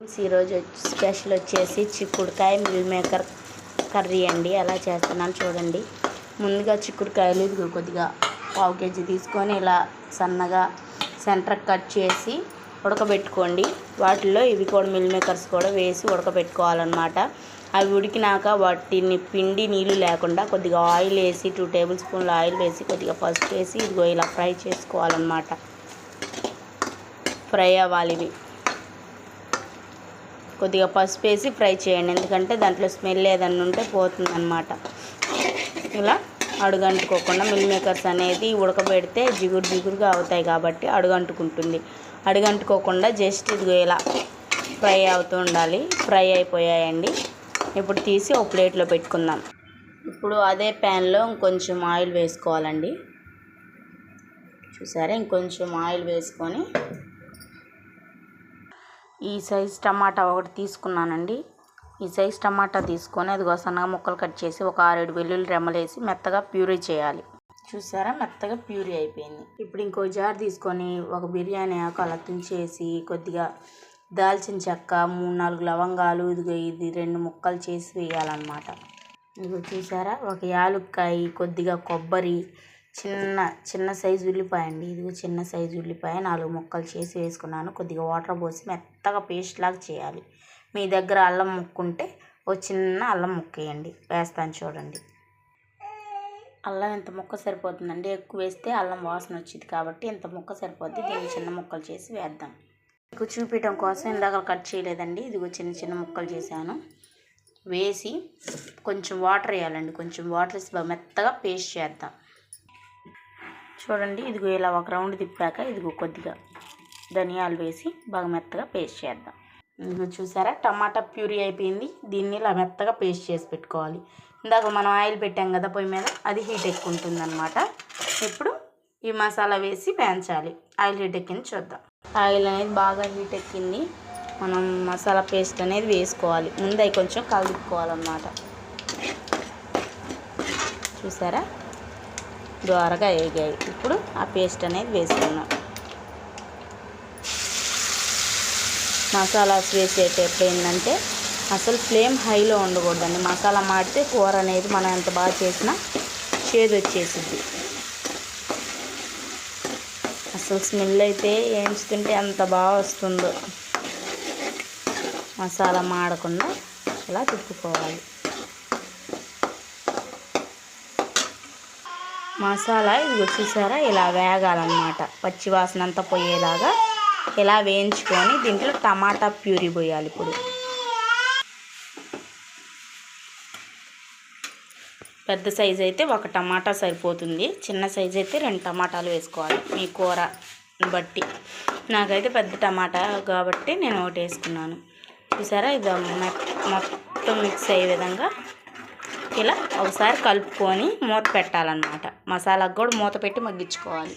ఈరోజు స్పెషల్ వచ్చేసి చిక్కుడుకాయ మిల్ మేకర్ కర్రీ అండి. ఎలా చేస్తున్నాను చూడండి. ముందుగా చిక్కుడుకాయలు ఇదిగో కొద్దిగా పావు కేజీ తీసుకొని ఇలా సన్నగా సెంటర్ కట్ చేసి ఉడకబెట్టుకోండి. వాటిల్లో ఇవి కూడా మిల్ మేకర్స్ కూడా వేసి ఉడకబెట్టుకోవాలన్నమాట. అవి ఉడికినాక వాటిని పిండి నీళ్ళు లేకుండా కొద్దిగా ఆయిల్ వేసి టూ టేబుల్ స్పూన్ల ఆయిల్ వేసి కొద్దిగా పసుపు వేసి ఇదిగో ఇలా ఫ్రై చేసుకోవాలన్నమాట. ఫ్రై అవ్వాలి ఇవి. కొద్దిగా పసుపు వేసి ఫ్రై చేయండి. ఎందుకంటే దాంట్లో స్మెల్ ఏదన్నా ఉంటే పోతుందన్నమాట. ఇలా అడుగంటుకోకుండా మిల్ మేకర్స్ అనేది ఉడకబెడితే జిగురు జిగురుగా అవుతాయి కాబట్టి అడుగంటుకుంటుంది. అడుగంటుకోకుండా జస్ట్ ఇది ఇలా ఫ్రై అవుతూ ఉండాలి. ఫ్రై అయిపోయాయండి. ఇప్పుడు తీసి ఒక ప్లేట్లో పెట్టుకుందాం. ఇప్పుడు అదే ప్యాన్లో ఇంకొంచెం ఆయిల్ వేసుకోవాలండి. చూసారా? ఇంకొంచెం ఆయిల్ వేసుకొని ఈ సైజ్ టమాటా ఒకటి తీసుకున్నానండి. ఈ సైజ్ టమాటా తీసుకొని అదిగో సన్నగా ముక్కలు కట్ చేసి ఒక ఆరేడు వెల్లుల్లి రెమ్మలేసి మెత్తగా ప్యూరీ చేయాలి. చూసారా? మెత్తగా ప్యూరీ అయిపోయింది. ఇప్పుడు ఇంకో జార్ తీసుకొని ఒక బిర్యానీ ఆకు అలా తుంచేసి కొద్దిగా దాల్చిన చెక్క మూడు నాలుగు లవంగాలు ఇదిగో ఇది రెండు ముక్కలు చేసి వేయాలన్నమాట. ఇదిగో చూసారా? ఒక యాలుక్కాయ కొద్దిగా కొబ్బరి చిన్న చిన్న సైజు ఉల్లిపాయ అండి. ఇదిగో చిన్న సైజు ఉల్లిపాయ నాలుగు ముక్కలు చేసి వేసుకున్నాను. కొద్దిగా వాటర్ పోసి మెత్తగా పేస్ట్ లాగా చేయాలి. మీ దగ్గర అల్లం ముక్కుంటే ఓ చిన్న అల్లం ముక్కేయండి వేస్తాను చూడండి. అల్లం ఇంత ముక్క సరిపోతుందండి? ఎక్కువ వేస్తే అల్లం వాసన వచ్చింది కాబట్టి ఇంత ముక్క సరిపోద్ది? దీన్ని చిన్న ముక్కలు చేసి వేద్దాం. మీకు చూపించడం కోసం ఇందాక కట్ చేయలేదండి. ఇదిగో చిన్న చిన్న ముక్కలు చేశాను. వేసి కొంచెం వాటర్ వేయాలండి. కొంచెం వాటర్ వేసి బాగా మెత్తగా పేస్ట్ చేద్దాం. చూడండి ఇదిగో ఇలా ఒక రౌండ్ తిప్పాక ఇదిగో కొద్దిగా ధనియాలు వేసి బాగా మెత్తగా పేస్ట్ చేద్దాం. ఇదిగో చూసారా టమాటా ప్యూరీ అయిపోయింది. దీన్ని ఇలా మెత్తగా పేస్ట్ చేసి పెట్టుకోవాలి. ఇందాక మనం ఆయిల్ పెట్టాం కదా పొయ్యి మీద అది హీట్ ఎక్కుంటుంది అనమాట ఇప్పుడు ఈ మసాలా వేసి పేంచాలి ఆయిల్ హీట్ ఎక్కింది చూద్దాం. ఆయిల్ అనేది బాగా హీట్ ఎక్కింది. మనం మసాలా పేస్ట్ అనేది వేసుకోవాలి. ముందు అవి కొంచెం కలుపుకోవాలన్నమాట. చూసారా? దోరగా వేగాయి. ఇప్పుడు ఆ పేస్ట్ అనేది వేసుకున్నాం మసాలాస్ వేసేటప్పుడు ఏంటంటే అసలు ఫ్లేమ్ హైలో ఉండకూడదండి. మసాలా మాడితే కూర అనేది మనం ఎంత బాగా చేసినా చేదు వచ్చేసిద్ది. అసలు స్మెల్ అయితే ఏంచుతుంటే ఎంత బాగా వస్తుందో. మసాలా మాడకుండా ఇలా తిప్పుకోవాలి. మసాలా ఇది వచ్చేసారా ఇలా వేగాలన్నమాట. పచ్చి వాసన అంతా పోయేలాగా ఇలా వేయించుకొని దీంట్లో టమాటా ప్యూరీ పోయాలి ఇప్పుడు. పెద్ద సైజ్ అయితే ఒక టమాటా సరిపోతుంది. చిన్న సైజు అయితే రెండు టమాటాలు వేసుకోవాలి మీ కూర బట్టి. నాకైతే పెద్ద టమాటా కాబట్టి నేను ఒకటి వేసుకున్నాను. చూసారా? ఇది మొత్తం మిక్స్ అయ్యే విధంగా ఇలా ఒకసారి కలుపుకొని మూత పెట్టాలన్నమాట. మసాలాకు కూడా మూత పెట్టి మగ్గించుకోవాలి.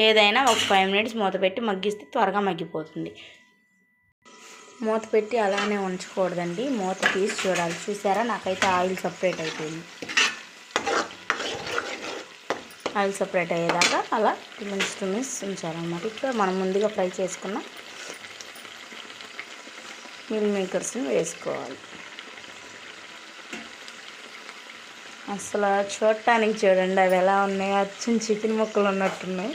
ఏదైనా ఒక ఫైవ్ మినిట్స్ మూత పెట్టి మగ్గిస్తే త్వరగా మగ్గిపోతుంది. మూత పెట్టి అలానే ఉంచకూడదండి. మూత తీసి చూడాలి. చూసారా? నాకైతే ఆయిల్ సపరేట్ అయిపోయింది. ఆయిల్ సపరేట్ అయ్యేదాకా అలా టూ మినిట్స్ టూ మినిట్స్ ఉంచాలన్నమాట మనం ముందుగా ఫ్రై చేసుకున్న మిల్ మేకర్స్ని వేసుకోవాలి. అసలు చూడటానికి చూడండి అవి ఎలా ఉన్నాయి. అచ్చం చికెన్ ముక్కలు ఉన్నట్టున్నాయి.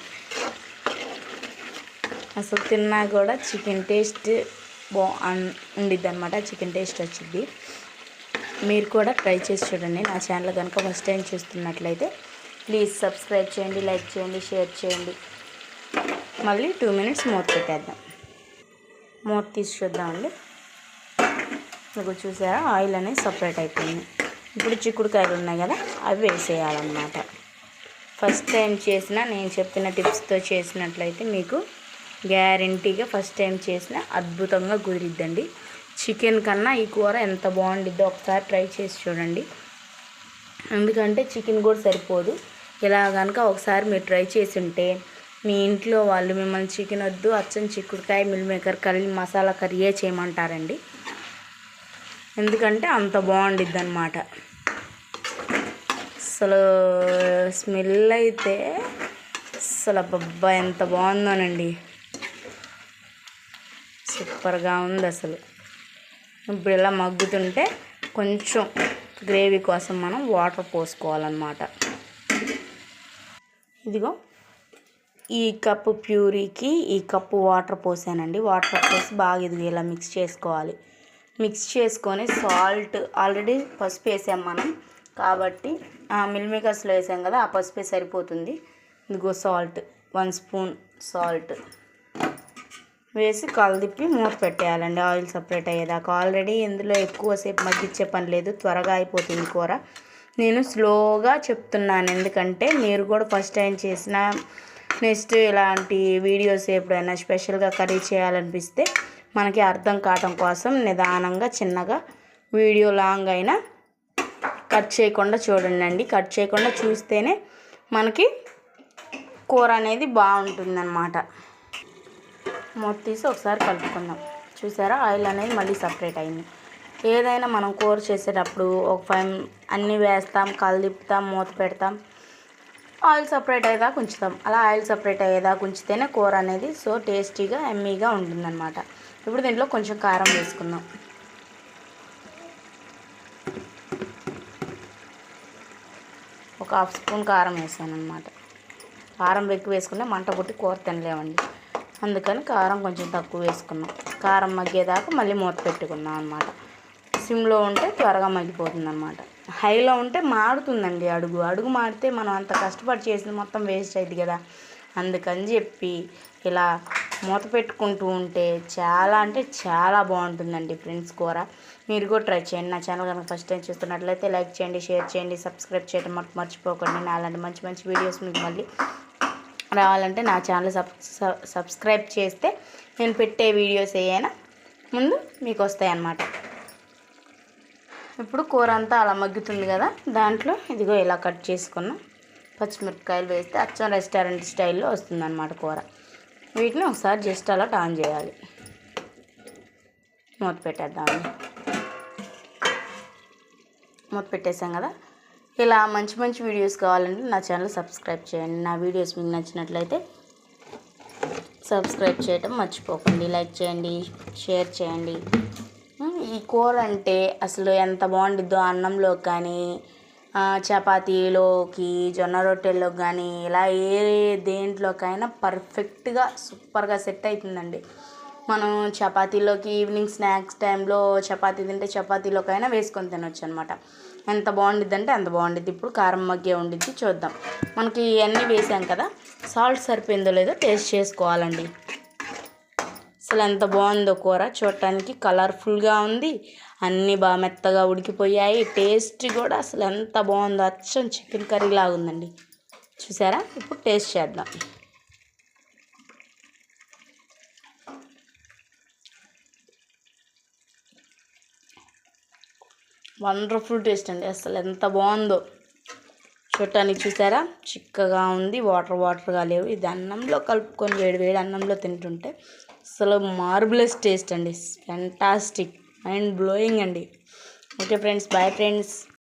అసలు తిన్నా కూడా చికెన్ టేస్ట్ బా ఉండిద్ది అనమాట చికెన్ టేస్ట్ వచ్చింది మీరు కూడా ట్రై చేసి చూడండి. నా ఛానల్ కనుక ఫస్ట్ టైం చూస్తున్నట్లయితే ప్లీజ్ సబ్స్క్రైబ్ చేయండి లైక్ చేయండి షేర్ చేయండి. మళ్ళీ టూ మినిట్స్ మూత పెట్టేద్దాం. మూత తీసి చూద్దామండి. మీకు చూసారా ఆయిల్ అనేది సపరేట్ అయిపోయింది. ఇప్పుడు చిక్కుడుకాయలు ఉన్నాయి కదా అవి వేసేయాలన్నమాట. ఫస్ట్ టైం చేసిన నేను చెప్పిన టిప్స్తో చేసినట్లయితే మీకు గ్యారంటీగా ఫస్ట్ టైం చేసిన అద్భుతంగా కుదిరిద్దండి. చికెన్ కన్నా ఈ కూర ఎంత బాగుండిద్దో ఒకసారి ట్రై చేసి చూడండి. ఎందుకంటే చికెన్ కూడా సరిపోదు. ఇలా కనుక ఒకసారి మీరు ట్రై చేసి ఉంటే మీ ఇంట్లో వాళ్ళు మిమ్మల్ని చికెన్ వద్దు అచ్చం చిక్కుడుకాయ మిల్ మేకర్ కర్రీ మసాలా కర్రీయే చేయమంటారండి. ఎందుకంటే అంత బాగుండిద్ది అనమాట అసలు స్మెల్ అయితే అసలు అబ్బబ్బా ఎంత బాగుందోనండి. సూపర్గా ఉంది అసలు. ఇప్పుడు ఇలా మగ్గుతుంటే కొంచెం గ్రేవీ కోసం మనం వాటర్ పోసుకోవాలన్నమాట. ఇదిగో ఈ కప్పు ప్యూరీకి ఈ కప్పు వాటర్ పోసానండి. వాటర్ పోసి బాగా ఇది ఇలా మిక్స్ చేసుకోవాలి. మిక్స్ చేసుకొని సాల్ట్ ఆల్రెడీ పసుపు వేసాం మనం. కాబట్టి మిల్మేకర్స్లో వేసాం కదా ఆ పసుపే సరిపోతుంది. ఇదిగో సాల్ట్ వన్ స్పూన్ సాల్ట్. వేసి కలదిప్పి మూత పెట్టేయాలండి ఆయిల్ సపరేట్ అయ్యేదాకా. ఆల్రెడీ ఇందులో ఎక్కువసేపు మగ్గిచ్చే పని లేదు త్వరగా అయిపోతుంది కూర. నేను స్లోగా చెప్తున్నాను ఎందుకంటే మీరు కూడా ఫస్ట్ టైం చేసిన నెక్స్ట్ ఇలాంటి వీడియోస్ ఎప్పుడైనా స్పెషల్గా కర్రీ చేయాలనిపిస్తే మనకి అర్థం కావటం కోసం నిదానంగా చిన్నగా వీడియో లాంగ్ అయినా కట్ చేయకుండా చూడండి కట్ చేయకుండా చూస్తేనే మనకి కూర అనేది బాగుంటుందన్నమాట. మూత తీసి ఒకసారి కలుపుకుందాం. చూసారా? ఆయిల్ అనేది మళ్ళీ సపరేట్ అయింది. ఏదైనా మనం కూర చేసేటప్పుడు ఒక ఫైవ్ అన్నీ వేస్తాం కలదిప్పుతాం మూత పెడతాం. ఆయిల్ సపరేట్ అయ్యేదాకా ఉంచుతాం. అలా ఆయిల్ సపరేట్ అయ్యేదాకా ఉంచితేనే కూర అనేది సో టేస్టీగా ఎమ్మీగా ఉంటుందన్నమాట. ఇప్పుడు దీంట్లో కొంచెం కారం వేసుకుందాం. ఒక హాఫ్ స్పూన్ కారం వేసాను అనమాట కారం ఎక్కువ వేసుకుంటే మంట పుట్టి కూర తినలేమండి. అందుకని కారం కొంచెం తక్కువ వేసుకున్నాం. కారం మగ్గేదాకా మళ్ళీ మూత పెట్టుకున్నాం అనమాట సిమ్లో ఉంటే త్వరగా మగ్గిపోతుంది అనమాట హైలో ఉంటే మాడుతుందండి అడుగు. అడుగు మాడితే మనం అంత కష్టపడి చేసింది మొత్తం వేస్ట్ అయింది కదా. అందుకని చెప్పి ఇలా మూత పెట్టుకుంటూ ఉంటే చాలా అంటే చాలా బాగుంటుందండి ఫ్రెండ్స్ కూర. మీరు కూడా ట్రై చేయండి. నా ఛానల్ కనుక ఫస్ట్ టైం చూస్తున్నట్లయితే లైక్ చేయండి షేర్ చేయండి సబ్స్క్రైబ్ చేయడం మాకు మర్చిపోకండి. నా అలాంటి మంచి మంచి వీడియోస్ మీకు మళ్ళీ రావాలంటే నా ఛానల్ సబ్ సబ్స్క్రైబ్ చేస్తే నేను పెట్టే వీడియోస్ ఏమైనా ముందు మీకు వస్తాయి అన్నమాట. ఇప్పుడు కూర అంతా అలా మగ్గుతుంది కదా దాంట్లో ఇదిగో ఇలా కట్ చేసుకున్నాం. పచ్చిమిరపకాయలు వేస్తే అచ్చం రెస్టారెంట్ స్టైల్లో వస్తుందన్నమాట కూర. వీటిని ఒకసారి జస్ట్ అలా టాన్ చేయాలి. మూత పెట్టేద్దాం. మూత పెట్టేసాం కదా? ఇలా మంచి మంచి వీడియోస్ కావాలంటే నా ఛానల్ సబ్స్క్రైబ్ చేయండి. నా వీడియోస్ మీకు నచ్చినట్లయితే సబ్స్క్రైబ్ చేయటం మర్చిపోకండి. లైక్ చేయండి షేర్ చేయండి. ఈ కూర అంటే అసలు ఎంత బాగుండిద్దో అన్నంలో కానీ చపాతీలోకి జొన్న రొట్టెల్లోకి కానీ ఇలా ఏ దేంట్లోకైనా పర్ఫెక్ట్గా సూపర్గా సెట్ అవుతుందండి మనం చపాతీలోకి ఈవినింగ్ స్నాక్స్ టైంలో చపాతీ తింటే చపాతీలోకైనా వేసుకొని తినొచ్చు అనమాట ఎంత బాగుండిద్ది అంటే అంత బాగుండిద్ది. ఇప్పుడు కారం మగ్గే ఉండిద్ది చూద్దాం. మనకి ఇవన్నీ వేసాం కదా సాల్ట్ సరిపోయిందో లేదో టేస్ట్ చేసుకోవాలండి. అసలు ఎంత బాగుందో కూర చూడటానికి కలర్ఫుల్గా ఉంది. అన్నీ బాగా మెత్తగా ఉడికిపోయాయి. టేస్ట్ కూడా అసలు ఎంత బాగుందో అచ్చం చికెన్ కర్రీ లాగుందండి చూసారా? ఇప్పుడు టేస్ట్ చేద్దాం. వండర్ఫుల్ టేస్ట్ అండి. అసలు ఎంత బాగుందో. చూడటానికి చూసారా? చిక్కగా ఉంది వాటర్ వాటర్గా లేవు. ఇది అన్నంలో కలుపుకొని వేడి వేడి అన్నంలో తింటుంటే అసలు మార్బులస్ టేస్ట్ అండి. ఫెంటాస్టిక్ అండ్ బ్లోయింగ్ అండి. Okay friends bye friends.